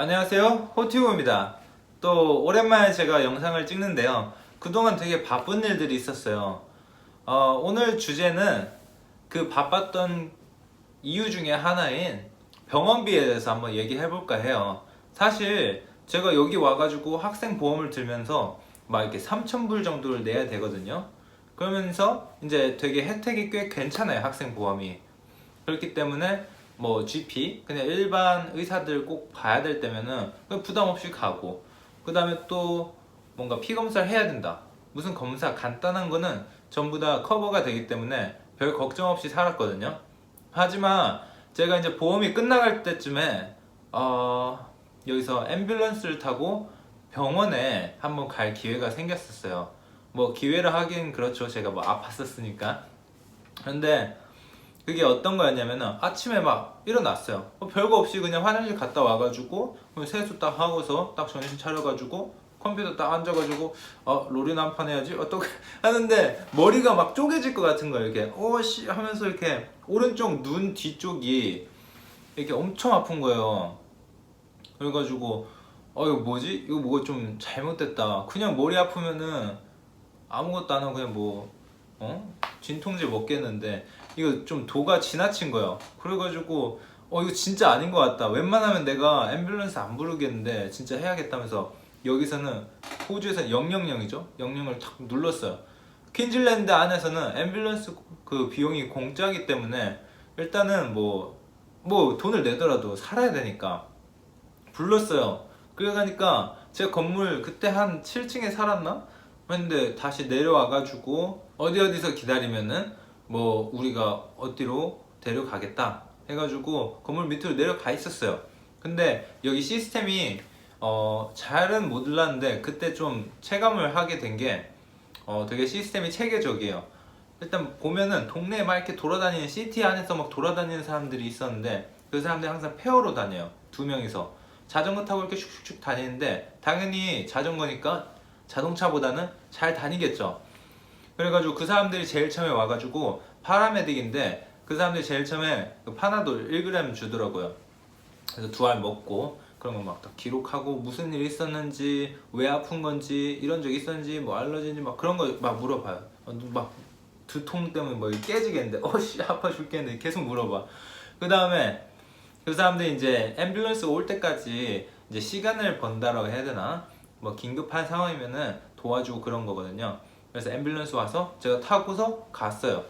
안녕하세요. 호티우입니다. 또 오랜만에 제가 영상을 찍는데요. 그동안 되게 바쁜 일들이 있었어요. 어, 오늘 주제는 그 바빴던 이유 중에 하나인 병원비에 대해서 한번 얘기해 볼까 해요. 사실 제가 여기 와가지고 학생 보험을 들면서 막 이렇게 3,000불 정도를 내야 되거든요. 그러면서 이제 되게 혜택이 꽤 괜찮아요 학생 보험이. 그렇기 때문에 뭐 GP 그냥 일반 의사들 꼭 봐야 될 때면은 그냥 부담 없이 가고 그 다음에 또 뭔가 피 검사를 해야 된다. 무슨 검사 간단한 거는 전부 다 커버가 되기 때문에 별 걱정 없이 살았거든요. 하지만 제가 이제 보험이 끝나갈 때쯤에 어 여기서 앰뷸런스를 타고 병원에 한번 갈 기회가 생겼었어요. 뭐 기회를 하긴 그렇죠. 제가 뭐 아팠었으니까. 그런데 그게 어떤 거였냐면은 아침에 막 일어났어요. 뭐 별거 없이 그냥 화장실 갔다 와가지고 세수 딱 하고서 딱 정신 차려가지고 컴퓨터 딱 앉아가지고 어 롤이나 한 판 해야지 어떻게 하는데 머리가 막 쪼개질 것 같은 거예요. 이렇게 오씨 하면서 이렇게 오른쪽 눈 뒤쪽이 이렇게 엄청 아픈 거예요. 그래가지고 어 이거 뭐지? 이거 뭐가 좀 잘못됐다. 그냥 머리 아프면은 아무것도 안 하고 그냥 뭐 어? 진통제 먹겠는데 이거 좀 도가 지나친 거예요. 그래가지고 어 이거 진짜 아닌 것 같다. 웬만하면 내가 앰뷸런스 안 부르겠는데 진짜 해야겠다면서 여기서는 호주에서 000이죠. 000을 탁 눌렀어요. 퀸즐랜드 안에서는 앰뷸런스 그 비용이 공짜기 때문에 일단은 뭐뭐 돈을 내더라도 살아야 되니까 불렀어요. 그래가니까 제가 건물 그때 한 7층에 살았나? 근데 다시 내려와가지고 어디 어디서 기다리면은 뭐 우리가 어디로 데려가겠다 해가지고 건물 밑으로 내려가 있었어요. 근데 여기 시스템이 어 잘은 못 몰랐는데 그때 좀 체감을 하게 된게 어 되게 시스템이 체계적이에요. 일단 보면은 동네에 막 이렇게 돌아다니는 시티 안에서 막 돌아다니는 사람들이 있었는데 그 사람들이 항상 페어로 다녀요. 두 명이서 자전거 타고 이렇게 슉슉슉 다니는데 당연히 자전거니까 자동차보다는 잘 다니겠죠. 그래가지고 그 사람들이 제일 처음에 와가지고 파라메딕인데 그 사람들이 제일 처음에 그 파나돌 1g 주더라고요. 그래서 두 알 먹고 그런 거 막 다 기록하고 무슨 일 있었는지 왜 아픈 건지 이런 적 있었는지 뭐 알러지인지 막 그런 거 막 물어봐요. 어, 막 두통 때문에 뭐 깨지겠는데 어씨 아파 죽겠는데 계속 물어봐. 그 다음에 그 사람들이 이제 앰뷸런스 올 때까지 이제 시간을 번다라고 해야 되나? 뭐 긴급한 상황이면은 도와주고 그런 거거든요. 그래서 앰뷸런스 와서 제가 타고서 갔어요.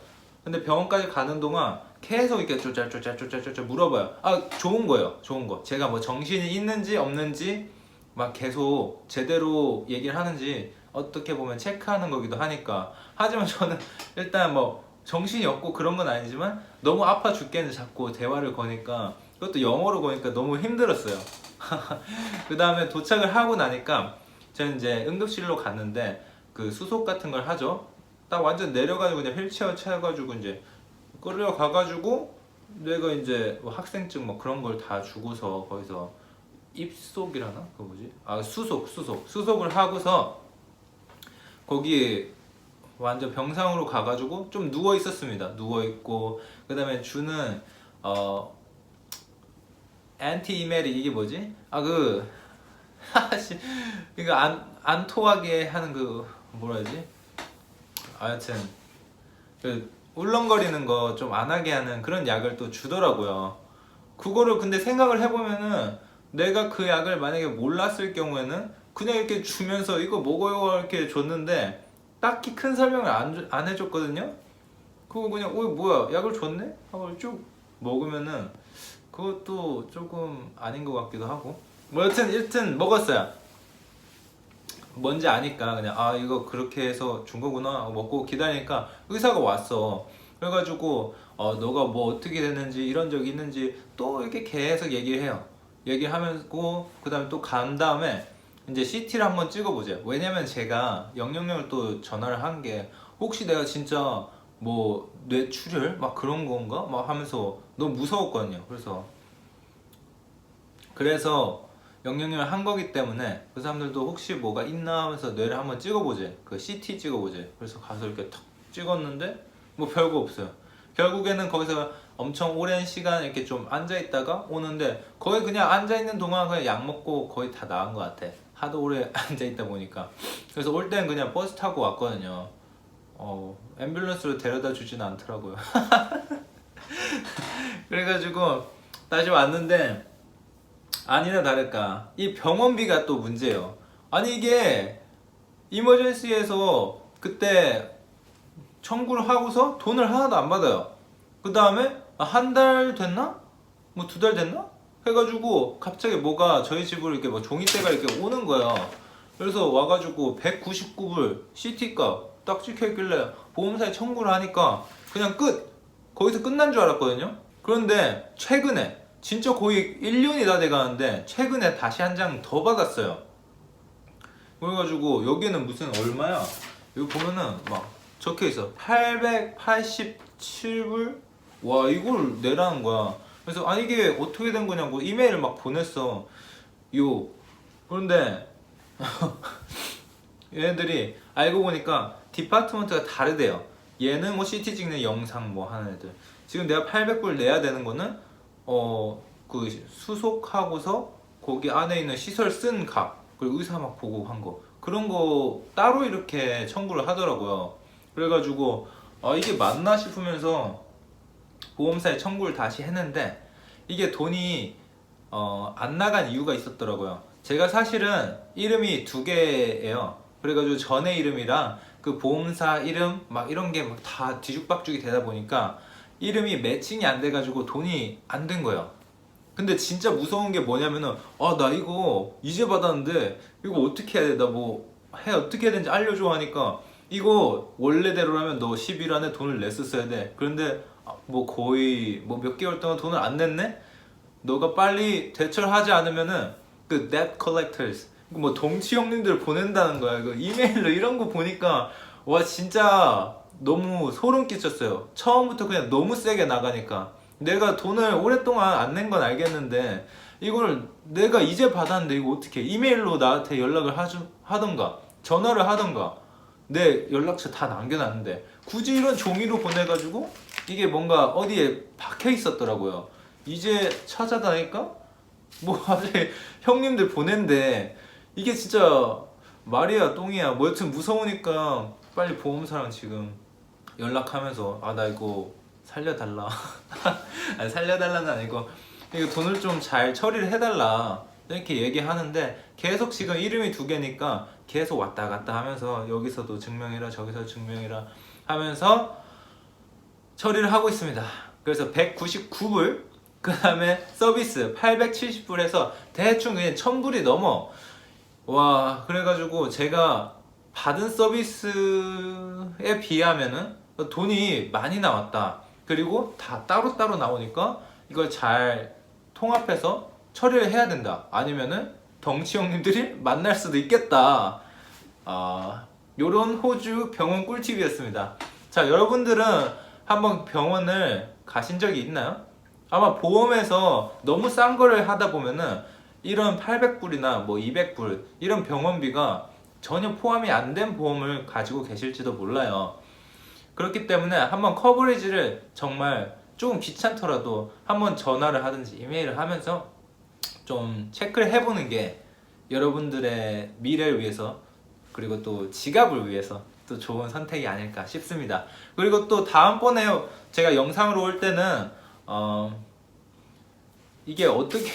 근데 병원까지 가는 동안 계속 이렇게 쪼잘쪼잘쪼잘쪼잘 물어봐요. 아 좋은 거예요, 좋은 거. 제가 뭐 정신이 있는지 없는지 막 계속 제대로 얘기를 하는지 어떻게 보면 체크하는 거기도 하니까. 하지만 저는 일단 뭐 정신이 없고 그런 건 아니지만 너무 아파 죽겠는 자꾸 대화를 거니까 그것도 영어로 거니까 너무 힘들었어요. 그 다음에 도착을 하고 나니까 저는 이제 응급실로 갔는데 그 수속 같은 걸 하죠. 딱 완전 내려가지고 그냥 휠체어 채워가지고 이제 끌려가가지고 내가 이제 뭐 학생증 뭐 그런 걸 다 주고서 거기서 입속이라나 그 뭐지? 아 수속 수속 수속을 하고서 거기 완전 병상으로 가가지고 좀 누워 있었습니다. 누워 있고 그 다음에 주는 어 안티 이메리 이게 뭐지? 아그 하씨 이거 안, 안 토하게 하는 그 뭐라 해야지? 하여튼 그 울렁거리는 거 좀 안 하게 하는 그런 약을 또 주더라고요. 그거를 근데 생각을 해보면은 내가 그 약을 만약에 몰랐을 경우에는 그냥 이렇게 주면서 이거 먹어요 이렇게 줬는데 딱히 큰 설명을 안, 주- 안 해줬거든요. 그거 그냥 어 뭐야 약을 줬네 하고 쭉 먹으면은 그것도 조금 아닌 것 같기도 하고 뭐 여튼 일단 먹었어요. 뭔지 아니까 그냥 아 이거 그렇게 해서 준 거구나 먹고 기다리니까 의사가 왔어. 그래가지고 어 너가 뭐 어떻게 됐는지 이런 적 있는지 또 이렇게 계속 얘기를 해요. 얘기하면서 그 다음에 또 간 다음에 이제 CT를 한번 찍어보세요 왜냐면 제가 000을 또 전화를 한 게 혹시 내가 진짜 뭐 뇌출혈? 막 그런 건가? 막 하면서 너무 무서웠거든요. 그래서 그래서 영영을 한 거기 때문에 그 사람들도 혹시 뭐가 있나 하면서 뇌를 한번 찍어보지 그 CT 찍어보지 그래서 가서 이렇게 탁 찍었는데 뭐 별거 없어요 결국에는 거기서 엄청 오랜 시간 이렇게 좀 앉아 있다가 오는데 거의 그냥 앉아 있는 동안 그냥 약 먹고 거의 다 나은 것 같아. 하도 오래 앉아 있다 보니까. 그래서 올 때는 그냥 버스 타고 왔거든요. 어, 앰뷸런스로 데려다 주진 않더라고요. 그래가지고 다시 왔는데 아니나 다를까 이 병원비가 또 문제예요. 아니 이게 이머전시에서 그때 청구를 하고서 돈을 하나도 안 받아요. 그 다음에 한 달 됐나? 뭐 두 달 됐나? 해가지고 갑자기 뭐가 저희 집으로 이렇게 뭐 종이대가 이렇게 오는 거야. 그래서 와가지고 199불 CT값 딱 찍혀있길래 보험사에 청구를 하니까 그냥 끝! 거기서 끝난 줄 알았거든요. 그런데 최근에 진짜 거의 1년이 다 돼가는데 최근에 다시 한 장 더 받았어요. 그래가지고 여기는 무슨 얼마야? 여기 보면은 막 적혀 있어. 887불? 와 이걸 내라는 거야. 그래서 아 이게 어떻게 된 거냐고 이메일을 막 보냈어. 요. 그런데 얘네들이 알고 보니까 디파트먼트가 다르대요. 얘는 뭐 CT 찍는 영상 뭐 하는 애들. 지금 내가 800불 내야 되는 거는 어 그 수속하고서 거기 안에 있는 시설 쓴 값 그리고 의사 막 보고 한 거 그런 거 따로 이렇게 청구를 하더라고요 그래가지고 아 이게 맞나 싶으면서 보험사에 청구를 다시 했는데 이게 돈이 어, 안 나간 이유가 있었더라고요. 제가 사실은 이름이 두 개예요. 그래가지고 전에 이름이랑 그 보험사 이름 막 이런 게 막 다 뒤죽박죽이 되다 보니까 이름이 매칭이 안 돼가지고 돈이 안 된 거예요. 근데 진짜 무서운 게 뭐냐면은 아 나 이거 이제 받았는데 이거 어떻게 해야 돼? 나 뭐 해 어떻게 해야 되는지 알려줘 하니까 이거 원래대로라면 너 10일 안에 돈을 냈었어야 돼. 그런데 아, 뭐 거의 뭐 몇 개월 동안 돈을 안 냈네? 너가 빨리 대처를 하지 않으면은 그 debt collectors 뭐 동치 형님들 보낸다는 거야. 그 이메일로 이런 거 보니까 와 진짜 너무 소름 끼쳤어요. 처음부터 그냥 너무 세게 나가니까. 내가 돈을 오랫동안 안 낸 건 알겠는데 이걸 내가 이제 받았는데 이거 어떻게 이메일로 나한테 연락을 하주, 하던가 전화를 하던가. 내 연락처 다 남겨놨는데 굳이 이런 종이로 보내가지고 이게 뭔가 어디에 박혀 있었더라고요. 이제 찾아다니까? 뭐 갑자기 형님들 보낸데 이게 진짜 말이야 똥이야. 뭐 여튼 무서우니까 빨리 보험사랑 지금 연락하면서 아 나 이거 살려달라. 아니 살려달라는 아니고 이거 돈을 좀 잘 처리를 해달라. 이렇게 얘기하는데 계속 지금 이름이 두 개니까 계속 왔다 갔다 하면서 여기서도 증명이라 저기서 증명이라 하면서 처리를 하고 있습니다. 그래서 199불 그 다음에 서비스 870불에서 대충 그냥 1000불이 넘어. 와 그래가지고 제가 받은 서비스에 비하면은 돈이 많이 나왔다 그리고 다 따로따로 나오니까 이걸 잘 통합해서 처리를 해야 된다 아니면은 덩치 형님들이 만날 수도 있겠다 아 요런 호주 병원 꿀팁이었습니다 자 여러분들은 한번 병원을 가신 적이 있나요? 아마 보험에서 너무 싼 거를 하다 보면은 이런 800불이나 뭐 200불 이런 병원비가 전혀 포함이 안 된 보험을 가지고 계실지도 몰라요. 그렇기 때문에 한번 커버리지를 정말 조금 귀찮더라도 한번 전화를 하든지 이메일을 하면서 좀 체크를 해보는 게 여러분들의 미래를 위해서 그리고 또 지갑을 위해서 또 좋은 선택이 아닐까 싶습니다. 그리고 또 다음번에 제가 영상으로 올 때는 어 이게 어떻게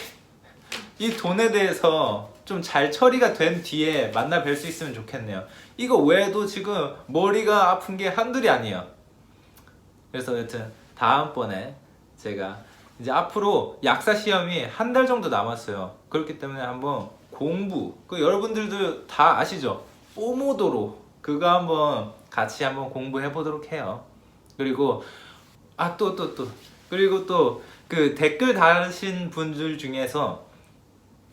이 돈에 대해서 좀 잘 처리가 된 뒤에 만나 뵐 수 있으면 좋겠네요. 이거 외에도 지금 머리가 아픈 게 한둘이 아니에요. 그래서 여튼 다음번에 제가 이제 앞으로 약사 시험이 한 달 정도 남았어요. 그렇기 때문에 한번 공부, 그 여러분들도 다 아시죠? 뽀모도로 그거 한번 같이 한번 공부해 보도록 해요. 그리고 아 또 또또 그리고 또 그 댓글 달으신 분들 중에서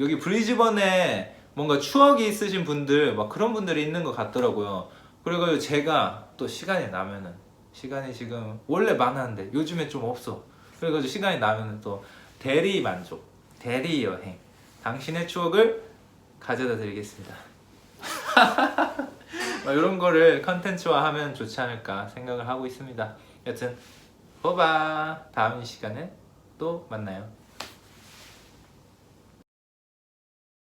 여기 브리즈번에 뭔가 추억이 있으신 분들 막 그런 분들이 있는 것 같더라고요. 그래가지고 제가 또 시간이 나면은 시간이 지금 원래 많았는데 요즘에 좀 없어. 그래가지고 시간이 나면은 또 대리 만족, 대리 여행, 당신의 추억을 가져다 드리겠습니다. 이런 거를 컨텐츠화 하면 좋지 않을까 생각을 하고 있습니다. 여튼 보바 다음 시간에 또 만나요.